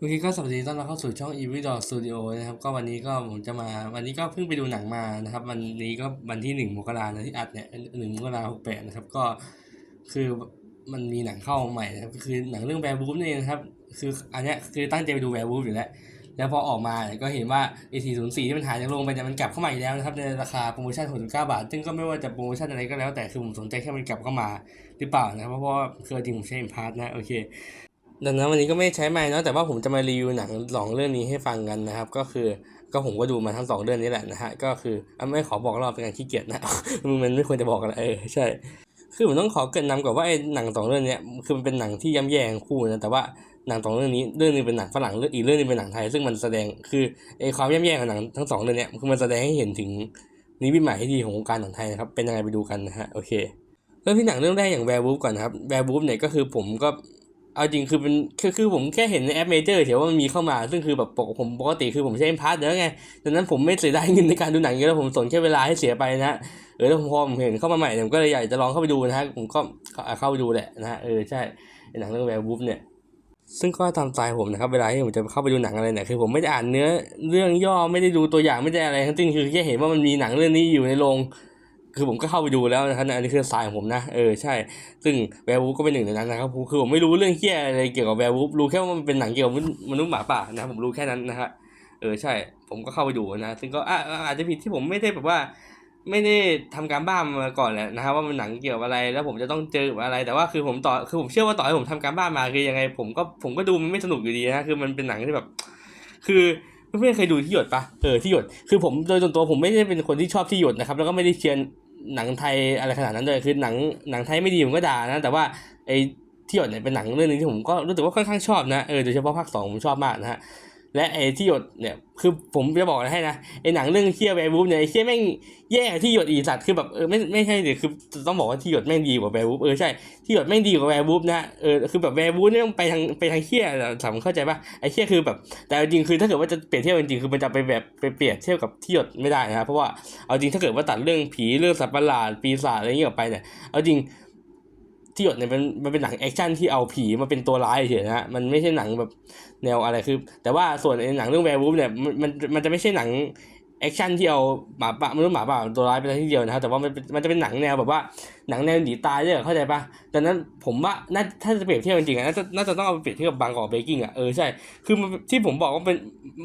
โอเคก็สวัสดีต้อนรับเข้าสู่ช่อง e v i d o Studio นะครับก็วันนี้ก็ผมจะมาวันนี้ก็เพิ่งไปดูหนังมานะครับ วันนี้ก็วันที่หนึ่งมกรานะที่อัดเนี่ยหนึ่งมกราหกแปดนะครับก็คือมันมีหนังเข้าใหม่นะครับก็คือหนังเรื่องแวร์บูฟนี่นะครับ คืออันเนี้ยคือตั้งใจไปดูแวร์บูฟอยู่แล้วแล้วพอออกมาเนี่ยก็เห็นว่า A404 ที่มันหายจากโรงไปเนี่ยมันกลับเข้ามาอีกแล้วนะครับในราคาโปรโมชั่น69 บาท ซึ่งก็ไม่ว่าจะโปรโมชั่นอะไรก็แล้วแต่คือผมสนใจแค่มันกลับเข้ามาหรือเปล่านะครับเพราะว่าคือจริงผมใช้อินพาร์นะโอเค ดังนั้นวันนี้ก็ไม่ใช้ไม้เนาะแต่ว่าผมจะมารีวิวหนังสองเรื่องนี้ให้ฟังกันนะครับ ก็คือก็ผมก็ดูมาทั้งสองเรื่องนี้แหละนะฮะก็คือไม่ขอบอกรอบเป็นการขี้เกียจนะมึงมันไม่ควรจะบอกกันเออใช่ คือผมต้องขอเกินนำก่อนว่าไอ้หนังสองเรื่องเนี้ยคือมันเป็นหนังที่ย่ำแย่งคู่นะแต่ว่าหนังสองเรื่องนี้เรื่องหนึงเป็นหนังฝรั่งเรื่องอีกเรื่องหนึงเป็นหนังไทย ซึ่งมันแสดงคือไอ้ความย่ำแย่ของหนังทั้งสองเรื่องเนี้ยคือมันแสดงให้เห็นถึงนิมิตใหม่ที่ดีของวงการหนังไทยนะครับเป็นยังไงไปดูกันนะฮะโอเคเริ่มที่หนังเรื่องแรกอย่างแวร์บูฟก่อนนะครับแวร์บูฟเนี่ยก็คือผมก็ เอาจริงคือเป็นคือคือผมแค่เห็นในแอปเมเจอร์เฉยว่ามันมีเข้ามา ซึ่งคือแบบปกผมปกติคือผมใช้พาร์เยอะไงดังนั้นผมไม่เสียดายเงินในการดูหนังเยอะแล้วผมสนแค่เวลาให้เสียไปนะเออแล้วพอผมเห็นเข้ามาใหม่ผมก็เลยอยากจะลองเข้าไปดูนะฮะผมก็เข้าไปดูแหละนะฮะเออใช่หนังเรื่องแวร์บูฟเนี่ยซึ่งก็ตามใจผมนะครับเวลาที่ผมจะเข้าไปดูหนังอะไรเนี่ยคือผมไม่ได้อ่านเนื้อเรื่องย่อไม่ได้ดูตัวอย่างไม่ได้อะไรทั้งสิ้นคือแค่เห็นว่ามันมีหนังเรื่องนี้อยู่ในโรง คือผมก็เข้าไปดูแล้วนะครับอันนี้คือสายของผมนะเออใช่ ซึ่งแวร์วูฟก็เป็นหนึ่งในนั้นนะครับผมคือผมไม่รู้เรื่องเฮี้ยอะไรเกี่ยวกับแวร์วูฟรู้แค่ว่ามันเป็นหนังเกี่ยวกับมนุษย์หมาป่านะผมรู้แค่นั้นนะฮะเออใช่ ผมก็เข้าไปดูนะซึ่งก็ออาจจะผิดที่ผมไม่ได้แบบว่าไม่ได้ทำการบ้านมาก่อนแหละนะครับว่ามันหนังเกี่ยวกับอะไรแล้วผมจะต้องเจออะไร แต่ว่าคือผมต่อคือผมเชื่อว่าต่อให้ผมทำการบ้านมาคือยังไง ผมก็ผมก็ดูมันไม่สนุกอยู่ดีนะคือมันเป็นหนังที่แบบ คือเพื่อนๆเคยดูที่หยดปะเออที่หยดคือผมโดยส่วนตัวผมไม่ได้เป็นคนที่ชอบที่หยดนะครับ แล้วก็ไม่ได้เชียร์ หนังไทยอะไรขนาดนั้นเลยคือหนังหนังไทยไม่ดีผมก็ด่านะ แต่ว่าไอ้ที่หยดเนี่ยเป็นหนังเรื่องนึงที่ผมก็รู้สึกว่าค่อนข้างชอบนะเออโดยเฉพาะภาคสองผมชอบมากนะฮะ และไอ้ที่หยดเนี่ยคือผมจะบอกอะให้นะไอ้หนังเรื่องเคียแวร์บูฟเนี่ยไอ้เคียแม่งแย่ที่หยดอีสัตว์คือแบบเออไม่ไม่ใช่ดิคือต้องบอกว่าที่หยดแม่งดีกว่าแวร์บูฟเออใช่ที่หยดแม่งดีกว่าแวร์บูฟนะเออคือแบบแวร์บูฟเนี่ยไปทางไปทางเคียสามเข้าใจปะไอ้เคียคือแบบ แต่จริงคือถ้าเกิดว่าจะเปรียบเทียบจริงคือมันจะไปแบบไปเปรียบเทียบกับที่หยดไม่ได้นะครับเพราะว่าเอาจริงถ้าเกิดว่าตัดเรื่องผีเรื่องสัตว์ประหลาดปีศาจอะไรเงี้ยออกไปเนี่ยเอาจริง ที่หยดเนี่ยมันมันเป็นหนังแอคชั่นที่เอาผีมาเป็นตัวร้ายเฉยนะฮะมันไม่ใช่หนังแบบแนวอะไรคือ แต่ว่าส่วนไอ้หนังเรื่องแวร์วูฟเนี่ยมันมันมันจะไม่ใช่หนังแอคชั่นที่เอาหมาป่ามนุษย์หมาป่าตัวร้ายไปที่เดียวนะครับแต่ว่ามันมันจะเป็นหนังแนวแบบว่าหนังแนวหนีตายเนี่ยเข้าใจปะดังนั้นผมว่าน่าถ้าจะเปรียบเทียบจริงๆอะน่าจะน่าจะต้องเอาไปเปรียบเทียบกับบางกอกเบกกิ้งอะเออใช่คือมันที่ผมบอกว่าเป็น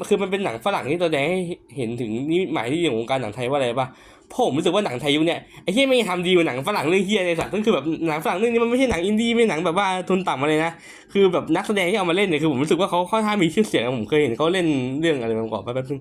คือมันเป็นหนังฝรั่งที่แดงให้เห็นถึงนิมิตหมายที่ดีของวงการหนังไทยว่าอะไรปะ ผมรู้สึกว่าหนังไทยยุคเนี้ยไอ้เหี้ยไม่ทำดีกว่าหนังฝรั่งเรื่องเฮียในสัตว์ก็คือแบบหนังฝรั่งเรื่องนี้มันไม่ใช่หนังอินดี้ไม่ใช่หนังแบบว่าทุนต่ำอะไรนะคือแบบนักแสดงที่เอามาเล่นเนี่ยคือผมรู้สึกว่าเขาค่อนข้างมีชื่อเสียงผมเคยเห็นเขาเล่นเรื่องอะไรมาก่อนแป๊บนึง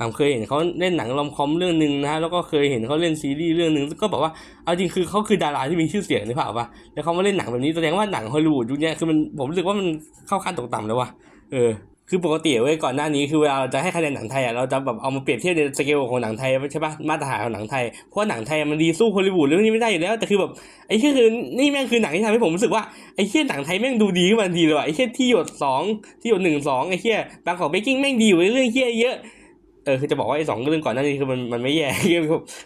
ผมเคยเห็นเขาเล่นหนังรอมคอมเรื่องหนึ่งนะฮะแล้วก็เคยเห็นเขาเล่นซีรีส์เรื่องหนึ่งก็บอกว่าเอาจริงคือเขาคือดาราที่มีชื่อเสียงหรือเปล่าวะแล้วเขามาเล่นหนังแบบนี้แสดงว่าหนังฮอลลีวูดยุคเนี้ยคือมันผมรู้สึกว่ามันเข้าขั้นตกต่ำแล้ววะเออ คือปกติเว้ยก่อนหน้านี้คือเวลาเราจะให้คะแนนหนังไทยอะเราจะแบบเอามาเปรียบเทียบในสเกลของหนังไทยใช่ปะมาตรฐานของหนังไทยเพราะว่าหนังไทยมันดีสู้ฮอลลีวูดเรื่องนี้ไม่ได้อยู่แล้วแต่คือแบบไอ้เชี่ยคือนี่แม่งคือหนังที่ทำให้ผมรู้สึกว่าไอ้เชี่ยหนังไทยแม่งดูดีขึ้นมาทีเลยว่ะไอ้เชี่ยที่หยดสองที่หยดหนึ่งสองไอ้เชี่ยบางของเบกกิ้งแม่งดีอยู่เรื่องเชี่ยเยอะ เออคือจะบอกว่าไอ้สองเรื่องก่อนหน้านี้คือมันมันไม่แย่คือ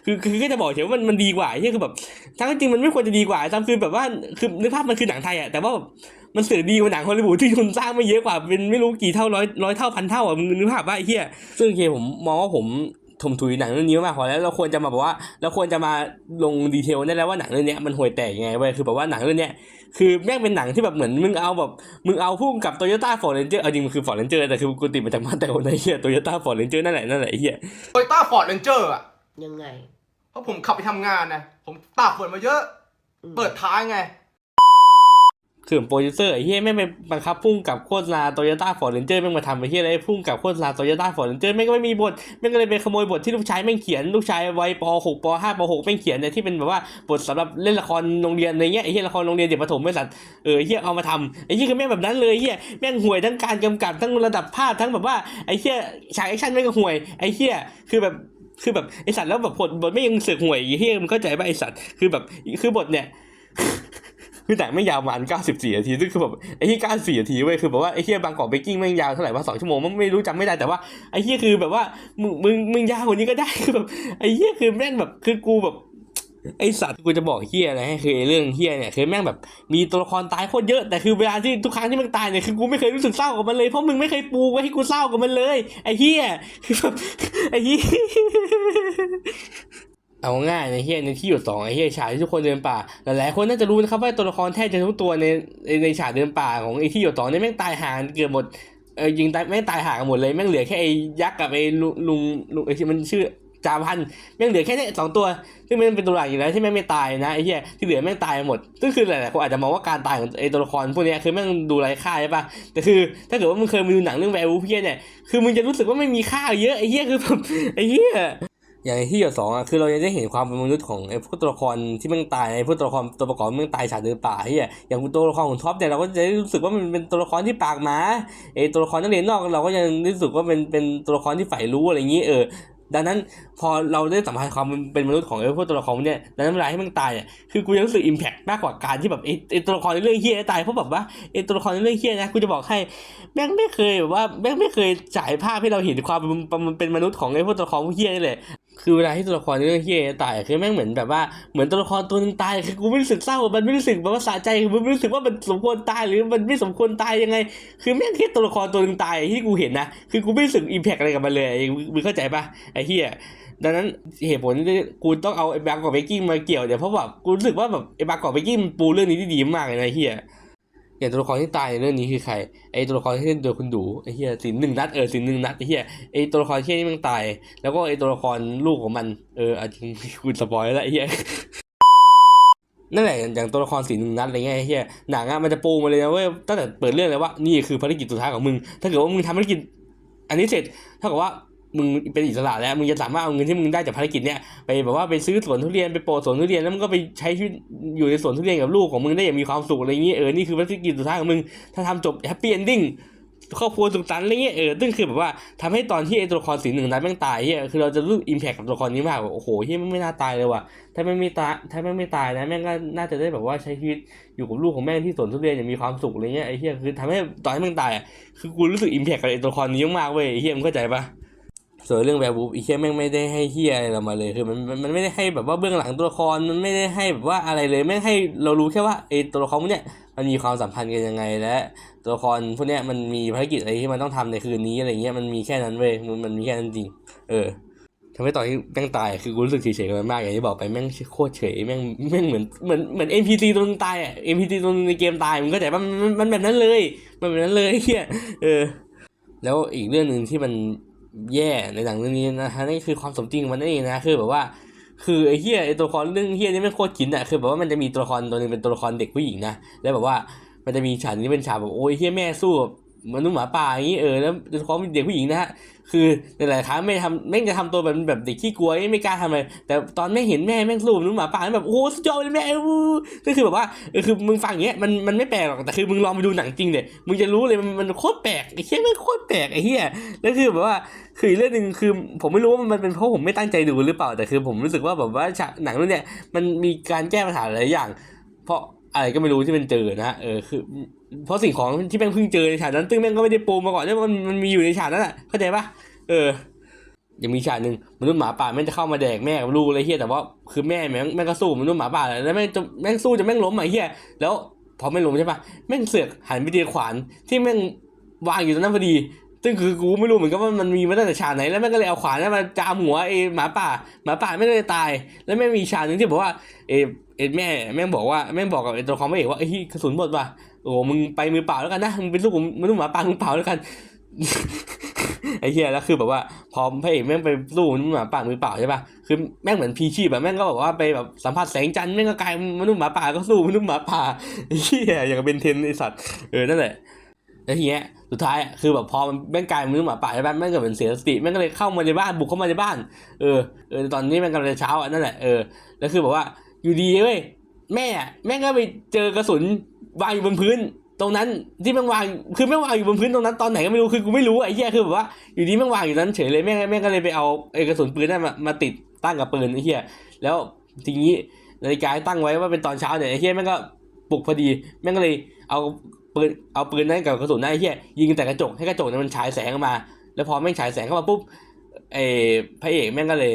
คือคือก็จะบอกเฉยว่ามันมันดีกว่าเนี่ยคือแบบทั้งจริงมันไม่ควรจะดีกว่าซ้ำคือแบบว่าคือนึกภาพมันคือหนังไทยอะแต่ว่ามันสื่อดีกว่าหนังฮอลลีวูดที่ทุนสร้างไม่เยอะกว่าเป็นไม่รู้กี่เท่าร้อยร้อยเท่าพันเท่าอะมึงนึกภาพว่าไอ้เหี้ยซึ่งโอเคผมมองว่าผม ถมถุยหนังเรื่องนี้มากพอแล้วเราควรจะมาบอกว่าเราควรจะมาลงดีเทลได้แล้วว่าหนังเรื่องเนี้ยมันห่วยแตกยังไงเว้ยคือแบบว่าหนังเรื่องเนี้ยคือแม่งเป็นหนังที่แบบเหมือนมึงเอาแบบมึงเอาพุ่งกับโตโยต้าฟอร์เรนเจอร์เอาจริงมันคือฟอร์เรนเจอร์แต่คือกูติดมาจากมาแต่คนไอ้เหี้ยโตโยต้าฟอร์เรนเจอร์นั่นแหละนั่นแหละไอ้เหี้ยโตโยต้าฟอร์ดเรนเจอร์อะยังไง เพราะผมขับไปทำงานนะผมตากฝนมาเยอะอืมเปิดท้ายไง คือโปรดิวเซอร์ไอ้เหี้ยแม่ไปบังคับพุ่งกับโฆษณาโตโยต้าฟอร์เรนเจอร์แม่งมาทำไอ้เหี้ยอะไรพุ่งกับโฆษณาโตโยต้าฟอร์เรนเจอร์แม่งก็ไม่มีบทแม่งก็เลยไปขโมยบทที่ลูกชายแม่งเขียนลูกชายวัยป .6 ป .5 ป .6 แม่งเขียนเนี่ยที่เป็นแบบว่าบทสำหรับเล่นละครโรงเรียนอะไรเงี้ยไอ้เหี้ยละครโรงเรียนเด็กประถมไม่สัตว์เออไอ้เหี้ยเอามาทำไอ้เหี้ยคือแม่งแบบนั้นเลยไอ้เหี้ยแม่งห่วยทั้งการกำกับทั้งระดับภาพทั้งแบบว่าไอ้เหี้ยฉากแอคชั่นแม่งก็ห่วยไอ้เหี้ยคือแบบคือแบบไอ้สัตว์แล้วแบบบทบทไม่ยังเสือกห่วยไอ้เหี้ยมันเข้าใจป่ะไอ้สัตว์คือแบบคือบทเนี่ย คือหนังไม่ยาวประมาณ94นาทีซึ่งคือแบบไอ้ที่94นาทีเว้ยคือแบบว่าไอ้เฮียบางกอกเบกกิ้งแม่ยาวเท่าไหร่ว่า2ชั่วโมงมันไม่รู้จำไม่ได้แต่ว่าไอ้เฮียคือแบบว่ามึงมึงมึงยาวกว่านี้ก็ได้คือแบบไอ้เฮียคือแม่งแบบคือกูแบบไอสัตว์กูจะบอกเฮียอะไรให้คือเรื่องเฮียเนี่ยคือแม่งแบบมีตัวละครตายโคตรเยอะแต่คือเวลาที่ทุกครั้งที่มันตายเนี่ยคือกูไม่เคยรู้สึกเศร้ากับมันเลยเพราะมึงไม่เคยปูไว้ให้กูเศร้ากับมันเลย ไอ้เฮียคือแบบไอ้เฮีย เอาง่ายในเฮียในที่อยู่สองไอ้เฮียฉากที่ทุกคนเดินป่าหลายๆคนน่าจะรู้นะครับว่าตัวละครแทบจะทุกตัวในในฉากเดินป่าของไอ้ที่อยู่สองนี่แม่งตายห่างเกือบหมดเออยิงตายแม่งตายห่างกันหมดเลยแม่งเหลือแค่ไอ้ยักษ์กับไอ้ลุงลุงไอ้ที่มันชื่อจาพันแม่งเหลือแค่นี้สองตัวซึ่งมันเป็นตัวหลักอยู่แล้วที่แม่งไม่ตายนะไอ้เหี้ยที่เหลือแม่งตายหมดซึ่งคือหลายๆคนอาจจะมองว่าการตายของไอ้ตัวละครพวกนี้คือแม่งดูไร้ค่าใช่ปะแต่คือถ้าเกิดว่ามึงเคยมาดูหนังเรื่องแวร์วูเพียเนี่ยคือมึงจะรู้สึกว่าไม่มีค่าเยอะไอ้เหี้ยคือแบบไอ้เหี้ย อย่างที่หยดสองอะคือเราจะได้เห็นความเป็นมนุษย์ของไอ้พวกตัวละครที่ม่งตายไอ้พวกตัวละครตัวประกอบม่งตายฉากเดินป่าเหี้ยอย่างตัวละครของท็อปเนี่ยเราก็จะได้รู้สึกว่ามันเป็นตัวละครที่ปากหมาไอ้ตัวละครนักเรียนนอกเราก็ยังรู้สึกว่าเป็นเป็นตัวละครที่ใฝ่รู้อะไรอย่างงี้เออดังนั้นพอเราได้สัมผัสความเป็นมนุษย์ของไอ้พวกตัวละครเนี่ยดังนั้นเวลาให้มันตายอะคือกูจะรู้สึกอิมแพคมากกว่าการที่แบบไอ้ไอ้ตัวละครในเรื่องเฮียตายเพราะแบบว่าไอ้ตัวละครในเรื่องเฮียนะกูจะบอกให้แม่งไม่เคยแบบว่าแม่งไม่เคยจ่ายภาพให้เราเห็นความเป็นเป็นมนุษย์ของไอ้พวกตัวละครเฮียนี่แหละ คือเวลาที่ตัวละครเรื่องเฮียตายคือแม่งเหมือนแบบว่าเหมือนตัวละครตัวหนึงตายคือกูไม่รู้สึกเศร้ามันไม่รู้สึกแบบว่าสะใจคือมันไม่รู้สึกว่ามันสมควรตายหรือมันไม่สมควรตายยังไง คือแม่งแค่ตัวละครตัวหนึงตายที่กูเห็นนะคือกูไม่รู้สึกอิมแพคอะไรกับมันเลยมึงเข้าใจปะไอ้เฮียดังนั้นเหตุผลที่กูต้องเอาไอ้บางกอกเบกกิ้งมาเกี่ยวเนี่ยเพราะแบบกูรู้สึกว่าแบบไอ้บางกอกเบกกิ้งปูเรื่องนี้ได้ดีมากเลยนะไอ้เฮีย อย่างตัวละครที่ตายในเรื่องนี้คือใครไอ้ตัวละครที่เล่นโดยคุณดูไอ้เฮียสินหนึ่งนัดเออสินหนึ่งนัดไอ้เฮียไอ้ตัวละครเฮียนี่มันตาย แล้วก็ไอ้ตัวละครลูกของมันเอออาจริงกูสปอยแล้วไอ้เฮียนั่นแหละอย่างตัวละครสีหนึ่งนัดอะไรเงี้ยไอ้เฮียหนังอะมันจะปูมาเลยนะเว้ยตั้งแต่เปิดเรื่องเลยว่านี่คือภารกิจสุดท้ายของมึง ถ้าเกิดว่ามึงทำภารกิจ อันนี้เสร็จเท่ากับว่า มึงเป็นอิสระแล้วมึงจะสามารถเอาเงินที่มึงได้จากภารกิจเนี้ยไปแบบว่าไปซื้อสวนทุเรียนไปโปรสวนทุเรียนแล้วมึงก็ไปใช้ชีวิตอยู่ในสวนทุเรียนกับลูกของมึงได้อย่างมีความสุขอะไรเงี้ยเออนี่คือภารกิจสุดท้ายของมึงถ้าทำจบแฮปปี้เอนดิ้งครอบครัวสุขสันต์อะไรเงี้ยเออซึ่งคือแบบว่าทำให้ตอนที่ไอ้ตัวละครสีหนึ่งนั้นแม่งตายเฮียคือเราจะรู้อิมแพคกับตัวละครนี้มากโอ้โหเฮียมันไม่น่าตายเลยว่ะถ้าแม่งไม่ตายถ้าแม่งไม่ตายนะแม่งก็น่าจะได้แบบว่าใช้ชีวิตอยู่กับลูกของแม่งที่สวนทุเรียนอย่างมีความสุขอะไรเงี้ยไอเฮียคือทำให้ตอนที่แม่งตายคือกูรู้สึกอิมแพคกับไอตัวละครนี้มากเว้ยเฮียมึงเข้าใจปะ ส่วนเรื่องแวร์บูฟอีเคียแม่งไม่ได้ให้เฮียอะไรเรามาเลยคือมันมันไม่ได้ให้แบบว่าเบื้องหลังตัวละครมันไม่ได้ให้แบบว่าอะไรเลยแม่งให้เรารู้แค่ว่าไอ้ตัวละครพวกเนี้ยมันมีความสัมพันธ์กันยังไงและตัวละครพวกเนี้ยมันมีภารกิจอะไรที่มันต้องทำในคืนนี้อะไรเงี้ยมันมีแค่นั้นเว้ยมันมันมีแค่นั้นจริง เออทำให้ตอนที่แม่งตายคือกูรู้สึกเฉยๆกับมันมากอย่างที่บอกไปแม่งโคตรเฉยแม่งแม่งเหมือนเหมือนเหมือน NPC ตัวนึงตายอะ NPC ตัวนึงในเกมตายมึงก็แต่มันมันแบบนั้นเลยมันแบบนั้นเลยเฮียเออ แล้วอีกเรื่องหนึ่งที่มัน แย่ในหนังเรื่องนี้นะฮะนี่คือความสมจริงมันนั่นเองนะคือแบบว่าคือไอ้เฮียไอ้ตัวละครเรื่องเฮียนี่ไม่โคตรขินอะคือแบบว่ามันจะมีตัวละครตัวหนึงเป็นตัวละครเด็กผู้หญิงนะแล้วแบบว่ามันจะมีฉากนี้เป็นฉากแบบโอ้ยเฮียแม่สู้ มนุษย์หมาป่าอย่างนี้เออแล้วตัวละครเป็นเด็กผู้หญิงนะฮะคือหลายๆครั้งไม่ทำแม่งจะทำตัวแบบแบบเด็กขี้กลัวไม่กล้าทำเลยแต่ตอนแม่เห็นแม่แม่งสู้กับมนุษย์หมาป่าแบบโอ้โหสุดยอดเลยแม่อู้ก็คือแบบว่าเออคือมึงฟังอย่างเงี้ยมันมันไม่แปลกหรอกแต่คือมึงลองไปดูหนังจริงเนี่ยมึงจะรู้เลยมันมันโคตรแปลกไอ้เฮียแม่โคตรแปลกไอ้เฮี้ยแล้วคือแบบว่าคือเรื่องหนึ่งคือผมไม่รู้ว่ามันเป็นเพราะผมไม่ตั้งใจดูหรือเปล่าแต่คือ ผมรู้สึกว่าแบบว่าฉากหนังเรื่องเนี้ยมันมีการแก้ปัญหาหลายอย่าง เพราะอะไรก็ไม่รู้ที่มันเจอนะฮะเออคือ เพราะสิ่งของที่แม่งเพิ่งเจอในฉากนั้นซึ่งแม่งก็ไม่ได้ปูมาก่อนที่มันมันมีอยู่ในฉากนั้นอะเข้าใจปะเออยังมีฉากหนึ่งมนุษย์หมาป่าแม่งจะเข้ามาแดกแม่กับลูกอะไรเฮียแต่ว่าคือแม่แม่งแม่งก็สู้มนุษย์หมาป่าแล้วแม่งจะแม่งสู้จะแม่งล้มอะเฮียแล้วพอไม่ล้มใช่ปะแม่งเสือกหันไปตีขวานที่แม่งวางอยู่ตรงนั้นพอดีซึ่งคือกูไม่รู้เหมือนกันว่ามันมีมาตั้งแต่ฉากไหนแล้วแม่งก็เลยเอาขวานนั้นมาจามหัวไอ้หมาป่าหมาป่าไม่ได้ตาย แล้วแม่งมีฉากหนึ่งที่บอกว่าเอเอแม่แม่งบอกว่าแม่งบอกกับไอ้ตัวละครพระเอกว่าไอ้กระสุนหมดว่ะ โอ้มึงไปมือเปล่าแล้วกันนะมึงเป็นลูกผมมนุษย์หมาป่ามือเปล่าแล้วกันไอ้เหี้ยแล้วคือแบบว่าพอพระเอกแม่งไปสู้มนุษย์หมาป่ามือเปล่าใช่ป่ะคือแม่งเหมือนพีชีพแบบแม่งก็บอกว่าไปแบบสัมผัสแสงจันทร์แม่งก็กลายเป็นมนุษย์หมาป่าก็สู้มนุษย์หมาป่าไอ้เหี้ยอย่างเป็นเทนไอสัตว์เออนั่นแหละแล้วทีเนี้ยสุดท้ายอะคือแบบพอมันแม่งกลายเป็นมนุษย์หมาป่าใช่ไหมแม่งเกิดเป็นเสียสติแม่งก็เลยเข้ามาในบ้านบุกเข้ามาในบ้านเออเออตอนนี้แม่งกำลังเช้าอะนั่นแหละเออแล้วคือแบบว่าอยู่ดีเว้ยแม่แม่งก็ไปเจอกระสุน วางอยู่บนพื้นตรงนั้นที่แม่งวางคือแม่งวางอยู่บนพื้นตรงนั้นตอนไหนก็ไม่รู้คือกูไม่รู้ไอ้เหี้ยคือแบบว่าอยู่ดีแม่งวางอยู่นั้นเฉยเลยแม่งแม่งก็เลยไปเอาไอ้กระสุนปืนนั่นมามาติดตั้งกับปืนไอ้เหี้ยแล้วทีนี้นาฬิกาตั้งไว้ว่าเป็นตอนเช้าเนี่ยไอ้เหี้ยแม่งก็ปลุกพอดีแม่งก็เลยเอาปืนเอาปืนนั้นกับกระสุนนั้นไอ้เหี้ยยิงแต่กระจกให้กระจกนั้นมันฉายแสงออกมา แล้วพอแม่งฉายแสงเข้ามาปุ๊บเออพระเอกแม่งก็เลย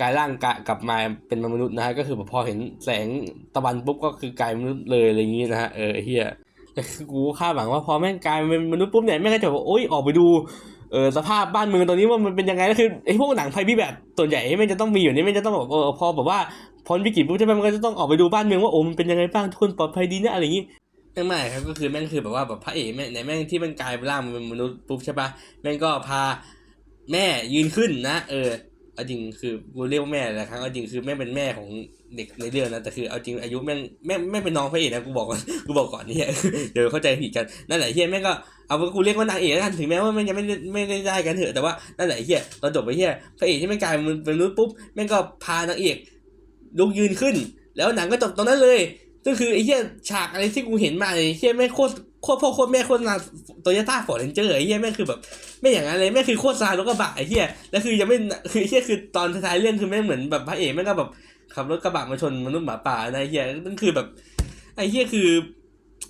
กลายร่างกะกลับมาเป็นมนุษย์นะฮะก็คือพอเห็นแสงตะวันปุ๊บก็คือกลายมนุษย์เลยอะไรอย่างงี้นะฮะเออเฮียแต่คือกูคาดหวังว่าพอแม่งกลายเป็นมนุษย์ปุ๊บเนี่ยแม่งก็จะบอกโอ๊ยออกไปดูเออสภาพบ้านเมืองตอนนี้ว่ามันเป็นยังไงแล้วคือไอ้พวกหนังภัยพิบัติส่วนใหญ่แม่งจะต้องมีอยู่นี่แม่งจะต้องแบบเออพอแบบว่าพ้นวิกฤตปุ๊บใช่ไหมมันก็จะต้องออกไปดูบ้านเมืองว่าโอ้มันเป็นยังไงบ้างทุกคนปลอดภัยดีนะอะไรอย่างงี้แม่งไม่ครับก็คือแม่งคือแบบว่าแบบพระเอกแม่งในแม่งที่มันกลายร่างเป็นมนุษย์ปุ๊บใช่ปะแม่งก็พาแม่ยืนขึ้นนะ เออ เอาจริงคือกูเรียกว่าแม่หลายครั้งเอาจริงคือแม่เป็นแม่ของเด็กในเรื่องนะแต่คือเอาจริงอายุแม่แม่แม่เป็นน้องพระเอกนะกูบอกกูบอกก่อนเนี่ยเดี๋ยวเข้าใจผิดกันนั่นแหละเฮียแม่ก็เอาว่ากูเรียกว่านางเอกแล้วกันถึงแม้ว่าแม่งยังไม่ได้ไม่ได้ได้กันเถอะแต่ว่านั่นแหละเฮียตอนจบไปเฮียพระเอกที่แม่กลายเป็นมนุษย์ปุ๊บแม่ก็พานางเอกลุกยืนขึ้น แล้วหนังก็จบตรงนั้นเลยก็คือไอ้เหี้ยฉากอะไรที่กูเห็นมาไอ้เหี้ยแม่โคตร โคตรพ่อโคตรแม่โคตรนาโตโยต้าฟอร์เรนเจอร์ไอ้เหี้ยแม่งคือแบบ ไม่อย่างนั้นเลยแม่งคือโคตรซารถกระบะไอ้เหี้ยแล้วคือยังไม่คือไอ้เหี้ยคือตอนท้ายเรื่องคือแม่งเหมือนแบบพระเอกแม่งก็แบบขับรถกระบะมาชนมนุษย์หมาป่านะไอ้เหี้ยนั่นคือแบบไอ้เหี้ยคือ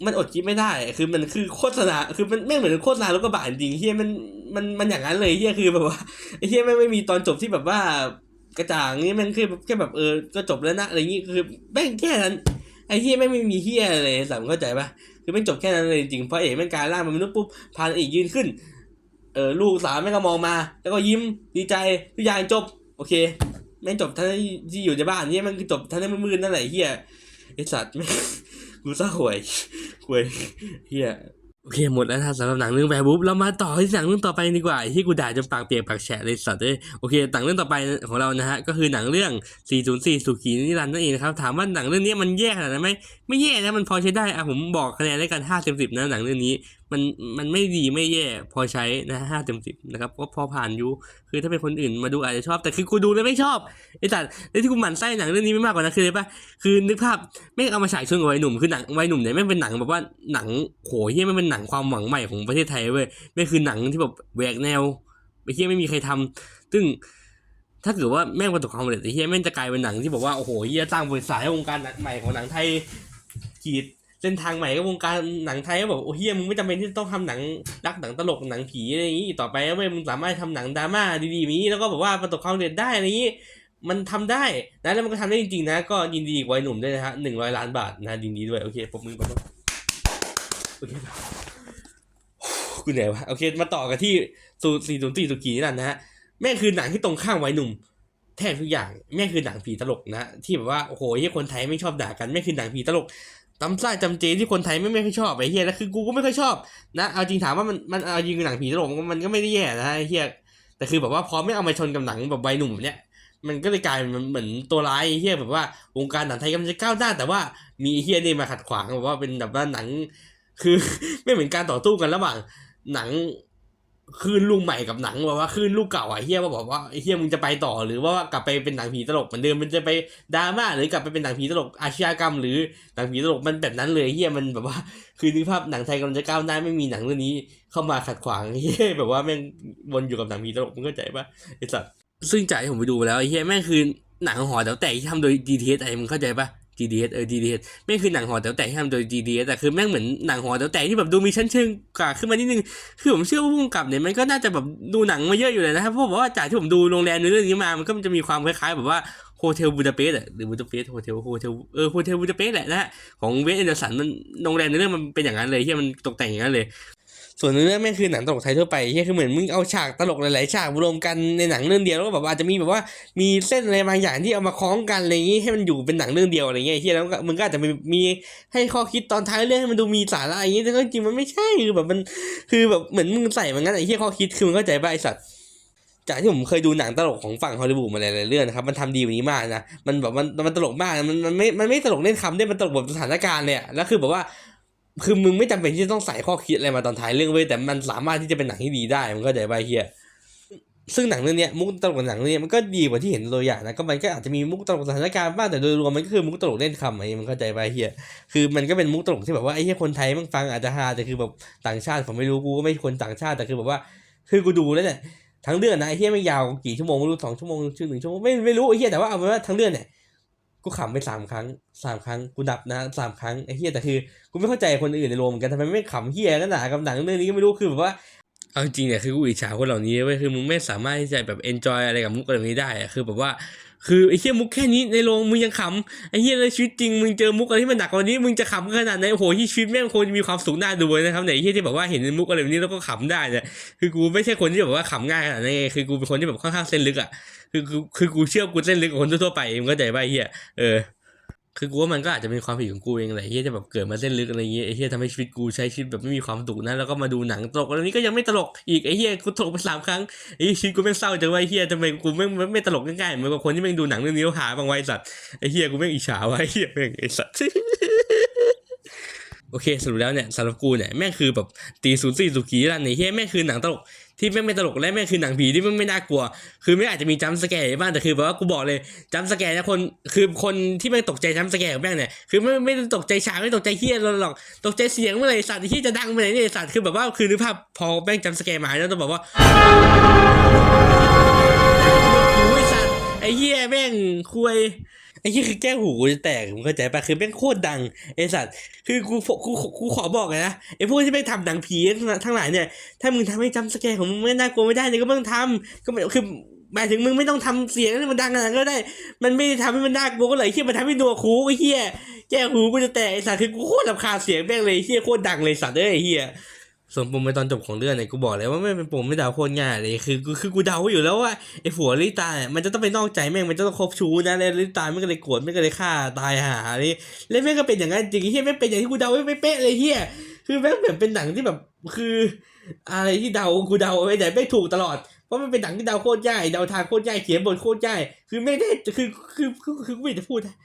มันอดคิดไม่ได้ คือมันคือโฆษณา คือมันแม่เหมือนโฆษณารถกระบะจริงเหี้ยมัน มัน มันอย่างนั้นเลยเหี้ยคือแบบว่าไอ้เหี้ยแม่ไม่มีตอนจบที่แบบว่ากระจ่างนี่มันคือแค่แบบเออ ก็จบแล้วนะอะไรอย่างงี้คือแม่งแค่นั้น ไอ้เฮียไม่ไม่มีเฮียอะไรเลยสัมเข้าใจปะ คือไม่จบแค่นั้นเลยจริงเพราะเอกแม่งกลายร่างเป็นมนุษย์ปุ๊บพานเอกยืนขึ้น เออลูกสาวแม่งก็มองมา แล้วก็ยิ้มดีใจทุกอย่างจบ โอเคแม่งจบทั้งที่อยู่ในบ้านเนี่ยมันคือจบท่านที่มืดๆนั่นแหละเฮียไอสัตว์แม่งกูซะหวยหวยเฮีย โอเคหมดแล้วนะสำหรับหนังเรื่องแบบบุ๊บเรามาต่อที่หนังเรื่องต่อไปดีกว่าที่กูด่าจนปากเปียกปากแฉะเลยสัตว์เลยโอเคหนังเรื่องต่อไปของเรานะฮะก็คือหนังเรื่อง 404 สุขีนิรันดร์นั่นเองนะครับถามว่าหนังเรื่องนี้มันแย่ขนาดไหนไหมไม่แย่นะมันพอใช้ได้อะผมบอกคะแนนได้กัน5เต็ม10นะหนังเรื่องนี้มันมันไม่ดีไม่แย่พอใช้นะห้าเต็มสิบนะครับก็พอผ่านอยู่คือถ้าเป็นคนอื่นมาดูอาจจะชอบ แต่คือกูดูแล้วไม่ชอบไอ้สัตว์แล้ที่กูหมั่นไส้หนังเรื่องนี้ไม่มากกว่านั้นคืออะไรปะคือนึกภาพไม่เอามาฉายช่วงวัยหนุ่มคือหนังวัยหนุ่มเนี่ยไม่เป็นหนังแบบว่าหนังโหเฮียไม่เป็นหนังความหวังใหม่ของประเทศไทยเว้ยไม่คือหนังที่แบบแหวกแนวไอ้เฮียไม่มีใครทำซึ่งถ้าเกิดว่าแม่งประสบความสำเร็จไอ้เฮียแม่งจะกลายเป็นหนังที่บอกว่าโอ้โหเฮียสร้างบริษัทให้วงการหนังใหม่ของหนังไทยขีด ส้นทางใหม่กับวงการหนังไทยก็บอกโอ้เฮียมึงไม่จำเป็นที่ต้องทำหนังรักหนังตลกหนังผีอะไรอย่างนี้ต่อไปแล้วมึงสามารถทำหนังดราม่าดีๆนี้แล้วก็แบบว่าประสบความสำเร็จได้อะไรอย่างนี้ มันทำได้นะแล้วมันก็ทำได้จริงๆนะ ก็ยินดีกับวัยหนุ่มด้วยนะฮะหนึ่งร้อยล้านบาทนะยินดีด้วยโอเคปรบมือปรบมือโอเคกูเหนื่อยวะโอเคมาต่อกันที่สูสี่ศูนย์สี่สุกีนี่แหละนะฮะแม่คือหนังที่ตรงข้ามวัยหนุ่มแทบทุกอย่างแม่คือหนังผีตลกนะที่แบบว่าโอ้โหเฮียคนไทยไม่ชอบด่ากันแม่คือหนังผีตลก ตำซ่าจำเจที่คนไทยไม่ไม่ค่อยชอบไอ้เฮียแล้วคือกูก็ไม่ค่อยชอบนะเอาจริงถามว่ามันมันเอายิงหนังผีตลกมันก็ไม่ได้แย่นะไอ้เฮียแต่คือแบบว่าพอไม่เอามาชนกับหนังแบบวัยหนุ่มเนี้ยมันก็เลยกลายเป็นเหมือนตัวร้ายไอ้เฮียแบบว่าวงการหนังไทยกำลังจะก้าวหน้าแต่ว่ามีเฮียนี่มาขัดขวางแบบว่าเป็นแบบว่าหนัง คือไม่เหมือนการต่อสู้กันระหว่างหนัง คืนลูกใหม่กับหนังแบบว่าคืนลูกเก่าอะเฮียว่าบอกว่าเฮียมึงจะไปต่อหรือว่ากลับไปเป็นหนังผีตลกเหมือนเดิมมันจะไปดราม่าหรือกลับไปเป็นหนังผีตลกอาชญากรรม หรือหนังผีตลกมันแบบนั้นเลยเฮียมันแบบว่า คือนึกภาพหนังไทยกำลังจะก้าวหน้าไม่มีหนังเรื่องนี้ เข้ามาขัดขวางเฮียแบบว่าแม่งวนอยู่กับหนังผีตลกมึงเข้าใจปะไอ้สัสซึ่งจากที่ผมไปดูแล้วเฮียแม่งคือหนังหอแถวแตกที่ทำโดย GTS ไอ้มึงเข้าใจปะ GDS เออ GDS แม่งคือหนังหอแถวแตกที่ทำโดย GDS แต่คือแม่งเหมือนหนังหอแถวแตกที่แบบดูมีชั้นเชิงกว่าขึ้นมานิดนึง คือผมเชื่อว่าผู้กำกับเนี่ยมันก็น่าจะแบบดูหนังมาเยอะอยู่เลยนะครับเพราะว่าจากที่ผมดูโรงแรมในเรื่องนี้มา มันก็จะมีความคล้ายๆแบบว่าโฮเทลบูดาเปสต์อะหรือบูดาเปสต์โฮเทลโฮเทลเออโฮเทลบูดาเปสต์แหละนะฮะของเวสแอนเดอร์สันมันโรงแรมในเรื่องมันเป็นอย่างนั้นเลยที่มันตกแต่งอย่างนั้นเลย ส่วนเรื่องแม่งคือหนังตลกไทยทั่วไปที่คือเหมือนมึงเอาฉากตลกหลายๆฉากรวมกันในหนังเรื่องเดียวแล้วก็แบบอาจจะมีแบบว่ามีเส้นอะไรบางอย่างที่เอามาคล้องกันอะไรอย่างงี้ให้มันอยู่เป็นหนังเรื่องเดียวอะไรเงี้ยที่แล้วมึงก็อาจจะมีให้ข้อคิดตอนท้ายเรื่องให้มันดูมีสาระอย่างงี้แต่ก็จริงมันไม่ใช่คือแบบมันคือแบบเหมือนมึงใส่มันงั้นไอ้ที่ข้อคิดคือมึงเข้าใจป่ะไอ้สัตว์จากที่ผมเคยดูหนังตลกของฝั่งฮอลลีวูดมาหลายๆเรื่องนะครับ มันทำดีกว่านี้มากนะ มันแบบมันมันตลกมาก มันมันไม่ มันไม่ตลกเล่นคำด้มันตลกแบบสถานการณ์เลยแล้วคือแบบว่า คือมึงไม่จำเป็นที่จะต้องใส่ข้อคิดอะไรมาตอนท้ายเรื่องเว้ยแต่มันสามารถที่จะเป็นหนังที่ดีได้มันก็ใจไปเฮียซึ่งหนังเรื่องเนี้ยมุกตลกของหนังเรื่องเนี้ยมันก็ดีกว่าที่เห็นตัวอย่างนะก็มันก็อาจจะมีมุกตลกสถานการณ์บ้างแต่โดยรวมมันก็คือมุกตลกเล่นคำไอ้มันเข้าใจไปเฮียคือมันก็เป็นมุกตลกที่แบบว่าไอ้เฮียคนไทยมันฟังอาจจะฮาแต่คือแบบต่างชาติผมไม่รู้กูก็ไม่คนต่างชาติแต่คือแบบว่า คือกูดูแล้วเนี่ยทั้งเรื่องนะไอ้เฮียไม่ยาวกี่ชั่วโมงไม่รู้สองชั่วโมงชื่อหนึ่งชั่วโมงไม่ไม่รู้ไอ้เฮียแต่ว่าเอาเป็นว่าทั้งเรื่องเนี่ย กูขำไปสามครั้งสามครั้งกูดับนะสามครั้งไอ้เฮียแต่คือกูไม่เข้าใจคนอื่นในโรงเหมือนกันทำไมไม่ขำเฮียกันหนากับหนังเรื่องนี้ก็ไม่รู้คือแบบว่าเอาจริงเนี่ยคือกูอิจฉาคนเหล่านี้เว้ยคือมึงไม่สามารถที่จะแบบเอนจอยอะไรกับมุกอะไรนี้ได้อะคือแบบว่า คือไอ้เฮี้ยมุกแค่นี้ในโรงมึงยังขำไอ้เฮี้ยในชีวิตจริงมึงเจอมุกอะไรที่มันหนักกว่านี้มึงจะขำขนาดไหนโอ้โหที่ชีวิตแม่งคงจะมีความสุขน่าดูเลยนะครับไหนไอ้เฮี้ยที่แบบว่าเห็นมุกอะไรแบบนี้แล้วก็ขำได้เนี่ยคือกูไม่ใช่คนที่แบบว่าขำง่ายขนาดนี้คือกูเป็นคนที่แบบค่อนข้างเส้นลึกอะคือคือคือกูเชื่อกูเส้นลึกกว่าคนทั่วไปมึงก็ใจป่ะไอ้เฮี้ยเออ คือกูว่ามันก็อาจจะเป็นความผิดของกูเองแหละไอ้เฮียจะแบบเกิดมาเส้นลึกอะไรเงี้ยไอ้เฮียทำให้ชีวิตกูใช้ชีวิตแบบไม่มีความสุขนะแล้วก็มาดูหนังตลกอะไรนี้ก็ยังไม่ตลกอีกไอ้เฮียกูตลกไปสามครั้งไอ้ชีวิตกูแม่เศร้าจังวะไอ้เฮียทำไมกูไม่ไม่ตลกง่ายๆเหมือนกับคนที่แม่งดูหนังเรื่องนี้แล้วหาบางไว้สัตว์ไอ้เฮียกูแม่งอิจฉาวะไอ้เฮียแม่งไอ้สัตว์โอเคสรุปแล้วเนี่ยสำหรับกูเนี่ยแม่งคือแบบตีศูนย์สี่สุขีรันเนี่ยเฮียแม่งคือหนังตลก ที่แม่งไม่ตลกและแม่งคือหนังผีที่แม่งไม่น่ากลัว คือไม่อาจจะมีจัมสแกร์บ้างแต่คือแบบว่ากูบอกเลยจัมสแกร์นะคนคือคนที่ไม่งตกใจจัมสแกร์ของแม่งเนี่ยคือไม่ไม่ตกใจฉากไม่ตกใจเฮียหรอกตกใจเสียงเมื่อไหร่สัตว์ที่จะดังเมื่อไหร่เนี่ยสัตว์คือแบบว่าคือนึกภาพพอแม่งจัมสแกร์มาแล้วต้องบอกว่าไอ้เฮียแม่งคุย ไอ้เฮียคือแก้หูกูจะแตกมึงเข้าใจปะคือแม่งโคตรดังไอสัตว์คือกูกูกูขอบอกเลยนะไอพวกที่ไปทำหนังผีทั้งหลายเนี่ยถ้ามึงทำให้จำสแกร์ของมึงไม่น่ากลัวไม่ได้เนี่ยก็ไม่ต้องทำก็ไม่คือหมายถึงมึงไม่ต้องทำเสียงให้มันดังขนาดนั้นก็ได้ มันไม่ได้ทำให้มันน่ากลัวก็เลยเฮียมันทำให้ดัวคูไอ้เฮียแก้หูกูจะแตกไอ้สัตว์คือกูโคตรรำคาญเสียงแม่งเลยเฮียโคตรดังเลยสัตว์เอ้ยเฮีย ส่วนปมในตอนจบของเรื่องเนี่ยกูบอกเลยว่าไม่เป็นปมไม่เดาโคตรง่ายเลยคือคือคือกูเดาอยู่แล้วว่าไอ้ผัวลิตาเนี่ยมันจะต้องไปนอกใจแม่งมันจะต้องคบชู้นะแล้วลิตาไม่ก็เลยโกรธไม่ก็เลยฆ่าตายหานี่แล้วแม่งก็เป็นอย่างนั้นจริงเฮียแม่งเป็นอย่างที่กูเดาไว้ไม่เป๊ะเลยเฮียคือแม่งแบบเป็นหนังที่แบบคือ อะไรที่เดากูเดาไว้แต่ไม่ถูกตลอดเพราะมันเป็นหนังที่เดาโคตรง่ายเดาทางโคตรง่ายเขียนบทโคตรง่ายคือไม่ได้คือคือคือคือกูไม่จะพูดนะ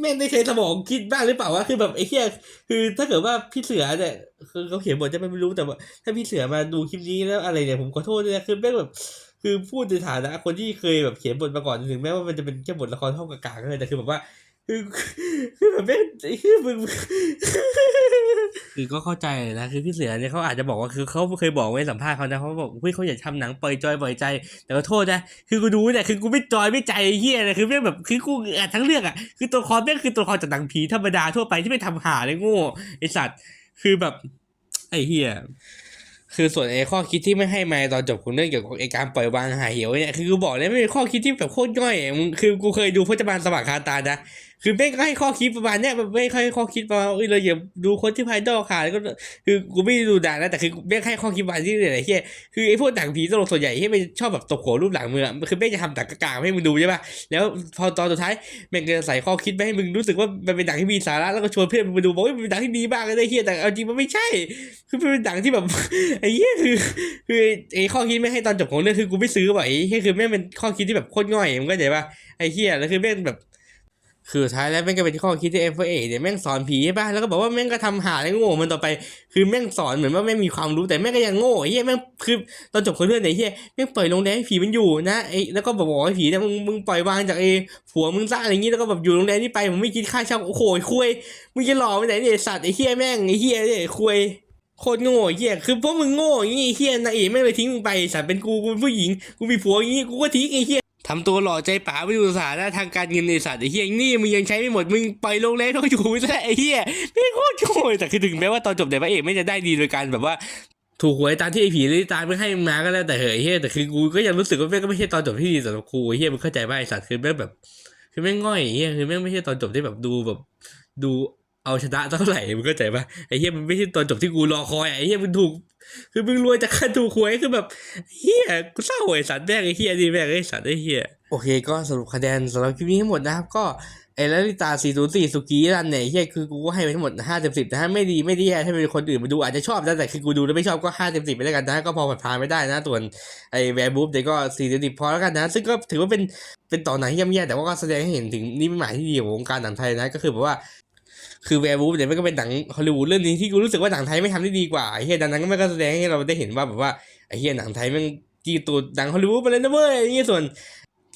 แม่งได้ใช้สมองคิดบ้างหรือเปล่าวะคือแบบไอ้เฮียคือถ้าเกิดว่าพี่เสือเนี่ยคือเขาเขียนบทจะไม่รู้แต่ว่า ถ้าพี่เสือมาดูคลิปนี้แล้วอะไรเนี่ยผมขอโทษด้วยนะคือแม่งแบบคือพูดในฐานะคนที่เคยแบบเขียนบทมาก่อนถึงแม้ว่ามันจะเป็นแค่บทละครเท่ากากๆก็เลยแต่คือแบบว่า คือคือแบบแม่งคือมึงคือก็เข้าใจนะคือพี่เสือเนี่ยเขาอาจจะบอกว่าคือเขาเคยบอกไว้สัมภาษณ์เขานะเขาบอกเฮ้ยเขาอยากทำหนังปล่อยจอยปล่อยใจ แต่ก็โทษนะคือกูดูเนี่ยคือกูไม่จอยไม่ใจไอ้เฮียนะคือแม่งแบบคือกูอ่านทั้งเรื่องอะคือตัวละครแม่งคือตัวละครจากหนังผีธรรมดาทั่วไปที่ไม่ทำหาเลยโง่ไอสัตว์คือแบบ ไอ้เฮียคือส่วนไอ้ข้อคิดที่ไม่ให้มาตอนจบของเรื่องเกี่ยวกับไอ้การปล่อยวางหายเหวเนี่ยคือกูบอกเลยไม่เป็นข้อคิดที่แบบโคตรย่อยอะมึงคือกูเคยดูพจมานสมัครคาตานะ คือแม่งก็ให้ข้อคิดประมาณเนี้ยมันไม่ค่อยให้ข้อคิดประมาณเอ้ยเราอย่าดูคนที่ภายนอกค่ะแล้วก็คือกูไม่ดูด่านะแต่คือแม่งให้ข้อคิดประมาณที่เนี่ยไอ้เหี้ยคือไอ้พวกหนังผีตลกส่วนใหญ่ที่มันชอบแบบตบหัวรูปหลังมืออะคือแม่งจะทำหนังกากๆให้มึงดูใช่ป่ะแล้วพอตอนสุดท้ายแม่งจะใส่ข้อคิดไปให้มึงรู้สึกว่ามันเป็นหนังที่มีสาระแล้วก็ชวนเพื่อนมึงไปดูบอกว่ามันเป็นหนังที่ดีมากเลยไอ้เหี้ยแต่เอาจริงมันไม่ใช่ คือเป็นหนังที่แบบไอ้เหี้ยคือคือไอ้ข้อคิดไม่ให้ตอนจบของเรื่องคือกูไม่ซื้อว่ะไอ้เหี้ยคือแม่งเป็นข้อคิดที่แบบโคตรง่อยมึงก็เข้าใจป่ะไอ้เหี้ยแล้วคือแม่งแบบ คือท้ายแล้วแม่งก็เป็นข้อคิดที่เอฟเอเนี่ยแม่งสอนผีใช่ป่ะแล้วก็บอกว่าแม่งก็ทำหาแล้วโง่มันต่อไป คือแม่งสอนเหมือนว่าแม่งมีความรู้แต่แม่งก็ยังโง่เหี้ยแม่งคือตอนจบของเรื่องเนี่ยไอ้เหี้ยแม่งปล่อยโรงแรมให้ผีมันอยู่นะไอ้แล้วก็บอกว่าไอ้ผีเนี่ยมึงมึงปล่อยวางจากไอ้ผัวมึงซะอะไรอย่างงี้แล้วก็แบบอยู่โรงแรมนี้ไปผมไม่คิดค่าเช่าโอ้โหคุยมึงจะหลอกไปไหนเนี่ยสัตว์ไอ้เหี้ยแม่งไอ้เหี้ยเนี่ยคุยโคตรโง่เฮียคือเพวกมึงโง่อย่างงี้เฮียนางเอกไม่งเลยทิ้งมึงไปสัตว์เป็นกูกูเป็นผู้หญิงกูมีผัวอย่างงี้กูก็ทิ้งไอ้เฮีย ทำตัวหล่อใจป๋าไปดูสถานะทางการเงินไอ้สัตว์ไอ้เฮียนี่มึงยังใช้ไม่หมดมึงไปล่อยลงแล้วต้องอยู่ซะไอ้เฮียไม่โคตรโง่แต่คือถึงแม้ว่าตอนจบเดี๋ยวพระเอกไม่จะได้ดีโดยการแบบว่าถูกหวยตามที่ไอ้ผีลิตาไม่ให้มาก็แล้วแต่เหอเฮียแต่คือกูก็ยังรู้สึกว่าแม่งก็ไม่ใช่ตอนจบที่ดีสำหรับกูเฮียมึงเข้าใจไอ้สัตว์คือแม่งแบบ คือแม่งง่อยเฮียคือแม่งไม่ใช่ตอนจบที่แบบดูแบบ ดู เอาชนะเท่าไหร่มึงเข้าใจปะไอ้เหี้ยมันไม่ใช่ตอนจบที่กูรอคอยไอ้เหี้ยมันถูก คือมึงรวยจากการถูกหวยคือแบบเหี้ยกูเศร้าไอ้สัตว์แม่งไอ้เหี้ยนี่แม่งไอ้สัตว์ไอ้เหี้ยโอเคก็สรุปคะแนนสำหรับคลิปนี้ทั้งหมดนะครับก็ไอ้ลลิตา404สุกี้รันเนี่ยเหี้ยคือกูก็ให้ไปทั้งหมด5เต็ม10แต่ถ้าไม่ดีไม่ดีอะถ้าเป็นคนอื่นมาดูอาจจะชอบนะแต่คือกูดูแล้วไม่ชอบก็5เต็ม10ไปแล้วกันนะก็พอผ่านๆไม่ได้นะส่วนไอ้แวร์บูฟเดี๋ยวก็4เต็ม10พอแล้วกันนะ ซึ่งก็ถือว่าเป็นเป็นต่อหนังที่ย่ำแย่แต่ว่าก็แสดงให้เห็นถึงนิมิตหมายที่ดีของวงการหนังไทยนะก็คือแบบว่า คือแวร์บูฟเนี่ยมันก็เป็นหนังฮอลลีวูดเรื่องนี้ที่กูรู้สึกว่าหนังไทยไม่ทำได้ดีกว่าไอ้เฮียดังนั้นก็มันก็แสดงให้เราได้เห็นว่าแบบว่าไอ้เฮียหนังไทยมันจีตูดหนังฮอลลีวูดไปเลยนะเว้ยไอ้เฮียส่วน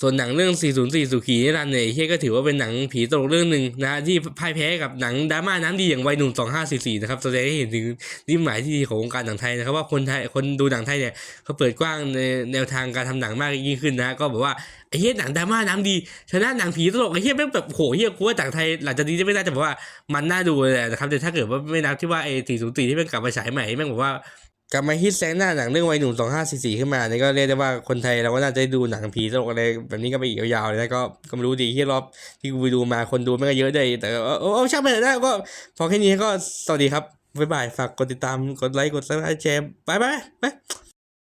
ส่วนหนังเรื่อง 404 สุขีนิรันดร์เนี่ยเฮียก็ถือว่าเป็นหนังผีตลกเรื่องหนึ่งนะที่พ่ายแพ้กับหนังดราม่าน้ำดีอย่างวัยหนุ่ม 2544 นะครับแสดงให้เห็นถึงนิมิตหมายที่ดีของวงการหนังไทยนะครับว่าคนไทยคนดูหนังไทยเนี่ยเขาเปิดกว้างในแนวทางการทำหนังมากยิ่งขึ้นนะ ก็แบบว่าไอ้เฮียหนังดราม่าน้ำดีชนะหนังผีตลกไอ้เฮียแม่งแบบโหเฮียกูว่าหนังไทยหลังจากนี้จะไม่น่าจะแบบว่ามันน่าดูเลยนะครับแต่ถ้าเกิดว่าไม่นับที่ว่าไอ้404ที่แม่งกลับมาฉายใหม่แม่งบอกว่า กลับมาฮิตแซงหน้าหนังเรื่องวัยหนุ่มสองห้าสี่สี่ขึ้นมาเนี่ยก็เรียกได้ว่าคนไทยเราก็น่าจะได้ดูหนังผีตลกอะไรแบบนี้ก็ไปอีกยาวๆเลยนะก็ก็ไม่รู้ดีที่รอบที่กูไปดูมาคนดูไม่ก็เยอะเลยแต่เออเออช่างมันเถอะนะก็พอแค่นี้ก็สวัสดีครับบ๊ายบายฝากกดติดตามกดไลค์กดซับสไครต์แชร์บายบายบาย